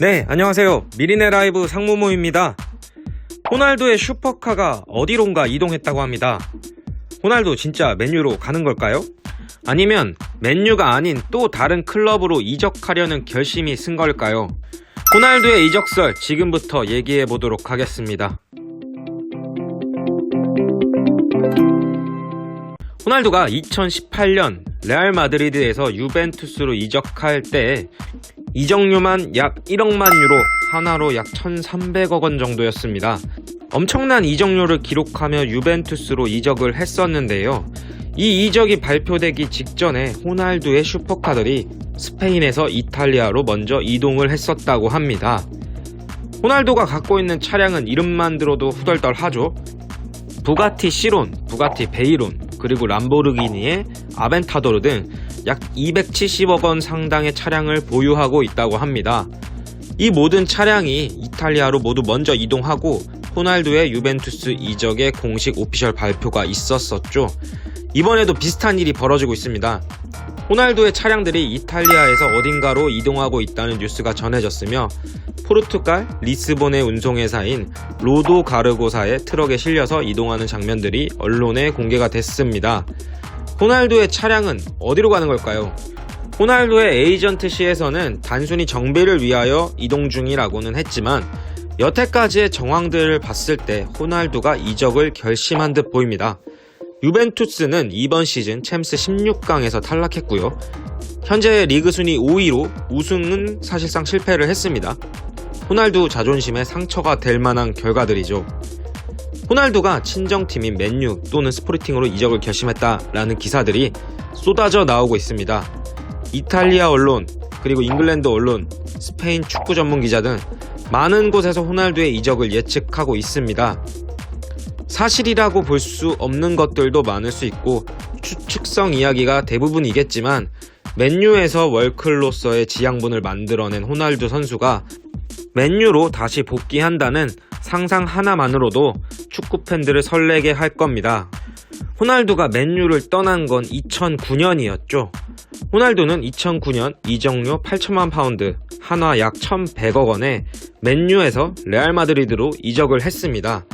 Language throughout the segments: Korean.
네, 안녕하세요. 미리네 라이브 상무모입니다. 호날두의 슈퍼카가 어디론가 이동했다고 합니다. 호날두 진짜 맨유로 가는 걸까요? 아니면 맨유가 아닌 또 다른 클럽으로 이적하려는 결심이 쓴 걸까요? 호날두의 이적설 지금부터 얘기해 보도록 하겠습니다. 호날두가 2018년 레알 마드리드에서 유벤투스로 이적할 때 이적료만 약 1억만 유로, 하나로 약 1,300억 원 정도였습니다. 엄청난 이적료를 기록하며 유벤투스로 이적을 했었는데요. 이 이적이 발표되기 직전에 호날두의 슈퍼카들이 스페인에서 이탈리아로 먼저 이동을 했었다고 합니다. 호날두가 갖고 있는 차량은 이름만 들어도 후덜덜하죠. 부가티 시론, 부가티 베이론, 그리고 람보르기니의 아벤타도르 등 약 270억 원 상당의 차량을 보유하고 있다고 합니다. 이 모든 차량이 이탈리아로 모두 먼저 이동하고 호날두의 유벤투스 이적의 공식 오피셜 발표가 있었었죠. 이번에도 비슷한 일이 벌어지고 있습니다. 호날두의 차량들이 이탈리아에서 어딘가로 이동하고 있다는 뉴스가 전해졌으며 포르투갈 리스본의 운송회사인 로도 가르고사의 트럭에 실려서 이동하는 장면들이 언론에 공개가 됐습니다. 호날두의 차량은 어디로 가는 걸까요? 호날두의 에이전트 시에서는 단순히 정비를 위하여 이동 중이라고는 했지만 여태까지의 정황들을 봤을 때 호날두가 이적을 결심한 듯 보입니다. 유벤투스는 이번 시즌 챔스 16강에서 탈락했고요. 현재 리그 순위 5위로 우승은 사실상 실패를 했습니다. 호날두 자존심에 상처가 될 만한 결과들이죠. 호날두가 친정팀인 맨유 또는 스포르팅으로 이적을 결심했다라는 기사들이 쏟아져 나오고 있습니다. 이탈리아 언론, 그리고 잉글랜드 언론, 스페인 축구 전문 기자 등 많은 곳에서 호날두의 이적을 예측하고 있습니다. 사실이라고 볼 수 없는 것들도 많을 수 있고 추측성 이야기가 대부분이겠지만 맨유에서 월클로서의 지향분을 만들어낸 호날두 선수가 맨유로 다시 복귀한다는 상상 하나만으로도 축구 팬들을 설레게 할 겁니다. 호날두가 맨유를 떠난 건 2009년이었죠. 호날두는 2009년 이적료 8천만 파운드, 한화 약 1,100억 원에 맨유에서 레알 마드리드로 이적을 했습니다.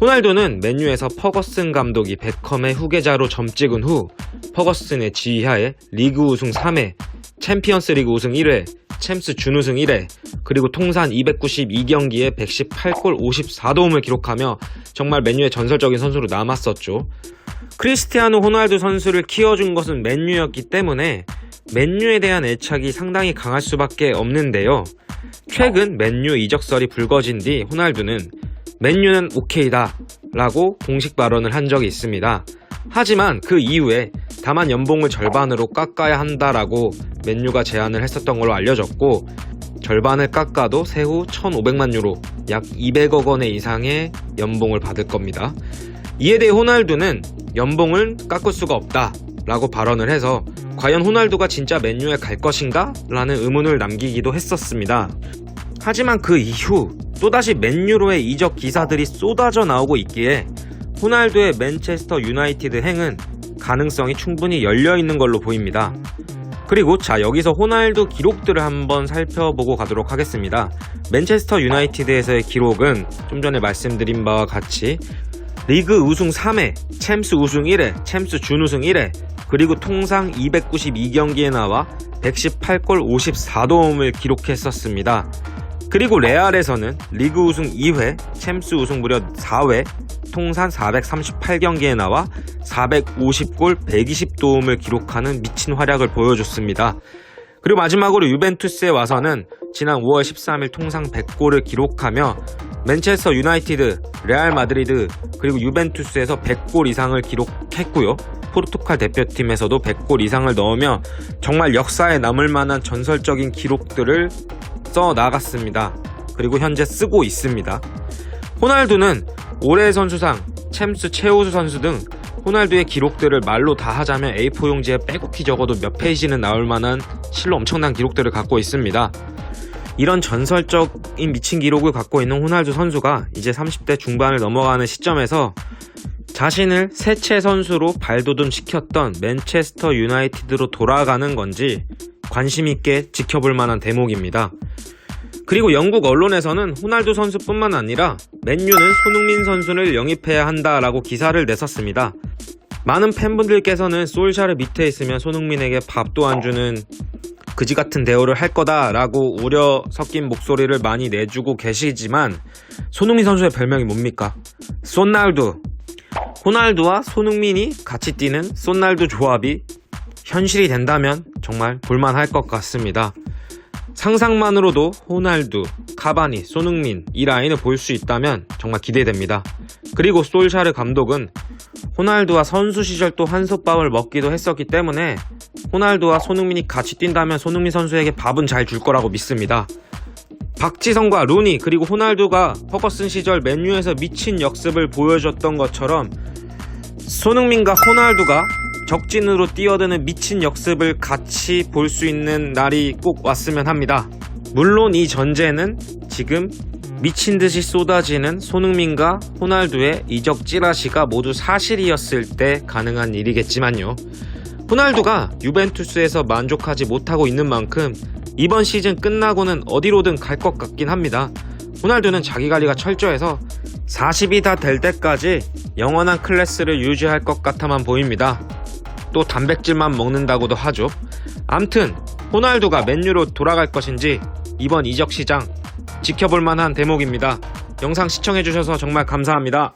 호날두는 맨유에서 퍼거슨 감독이 베컴의 후계자로 점찍은 후 퍼거슨의 지휘하에 리그 우승 3회, 챔피언스 리그 우승 1회, 챔스 준우승 1회, 그리고 통산 292경기에 118골 54도움을 기록하며 정말 맨유의 전설적인 선수로 남았었죠. 크리스티아노 호날두 선수를 키워준 것은 맨유였기 때문에 맨유에 대한 애착이 상당히 강할 수밖에 없는데요. 최근 맨유 이적설이 불거진 뒤 호날두는 맨유는 오케이다 라고 공식 발언을 한 적이 있습니다. 하지만 그 이후에 다만 연봉을 절반으로 깎아야 한다라고 맨유가 제안을 했었던 걸로 알려졌고 절반을 깎아도 세후 1,500만 유로 약 200억 원의 이상의 연봉을 받을 겁니다. 이에 대해 호날두는 연봉을 깎을 수가 없다 라고 발언을 해서 과연 호날두가 진짜 맨유에 갈 것인가? 라는 의문을 남기기도 했었습니다. 하지만 그 이후 또다시 맨유로의 이적 기사들이 쏟아져 나오고 있기에 호날두의 맨체스터 유나이티드 행은 가능성이 충분히 열려 있는 걸로 보입니다. 그리고 자 여기서 호날두 기록들을 한번 살펴보고 가도록 하겠습니다. 맨체스터 유나이티드에서의 기록은 좀 전에 말씀드린 바와 같이 리그 우승 3회, 챔스 우승 1회, 챔스 준우승 1회, 그리고 통상 292경기에 나와 118골 54도움을 기록했었습니다. 그리고 레알에서는 리그 우승 2회, 챔스 우승 무려 4회, 통산 438경기에 나와 450골 120도움을 기록하는 미친 활약을 보여줬습니다. 그리고 마지막으로 유벤투스에 와서는 지난 5월 13일 통상 100골을 기록하며 맨체스터 유나이티드, 레알 마드리드, 그리고 유벤투스에서 100골 이상을 기록했고요. 포르투갈 대표팀에서도 100골 이상을 넣으며 정말 역사에 남을 만한 전설적인 기록들을 써 나갔습니다. 그리고 현재 쓰고 있습니다. 호날두는 올해 선수상, 챔스 최우수 선수 등 호날두의 기록들을 말로 다 하자면 A4 용지에 빼곡히 적어도 몇 페이지는 나올 만한 실로 엄청난 기록들을 갖고 있습니다. 이런 전설적인 미친 기록을 갖고 있는 호날두 선수가 이제 30대 중반을 넘어가는 시점에서 자신을 세체 선수로 발돋움 시켰던 맨체스터 유나이티드로 돌아가는 건지 관심 있게 지켜볼 만한 대목입니다. 그리고 영국 언론에서는 호날두 선수뿐만 아니라 맨유는 손흥민 선수를 영입해야 한다라고 기사를 냈었습니다. 많은 팬분들께서는 솔샤르 밑에 있으면 손흥민에게 밥도 안 주는 그지 같은 대우를 할 거다라고 우려 섞인 목소리를 많이 내주고 계시지만 손흥민 선수의 별명이 뭡니까? 쏜날두. 호날두와 손흥민이 같이 뛰는 쏜날두 조합이 현실이 된다면 정말 볼만할 것 같습니다. 상상만으로도 호날두, 카바니, 손흥민 이 라인을 볼 수 있다면 정말 기대됩니다. 그리고 솔샤르 감독은 호날두와 선수 시절 또 한솥밥을 먹기도 했었기 때문에 호날두와 손흥민이 같이 뛴다면 손흥민 선수에게 밥은 잘 줄 거라고 믿습니다. 박지성과 루니 그리고 호날두가 퍼거슨 시절 맨유에서 미친 역습을 보여줬던 것처럼 손흥민과 호날두가 적진으로 뛰어드는 미친 역습을 같이 볼 수 있는 날이 꼭 왔으면 합니다. 물론 이 전제는 지금 미친 듯이 쏟아지는 손흥민과 호날두의 이적 찌라시가 모두 사실이었을 때 가능한 일이겠지만요. 호날두가 유벤투스에서 만족하지 못하고 있는 만큼 이번 시즌 끝나고는 어디로든 갈 것 같긴 합니다. 호날두는 자기 관리가 철저해서 40이 다 될 때까지 영원한 클래스를 유지할 것 같아만 보입니다. 또 단백질만 먹는다고도 하죠. 암튼 호날두가 맨유로 돌아갈 것인지 이번 이적 시장 지켜볼 만한 대목입니다. 영상 시청해주셔서 정말 감사합니다.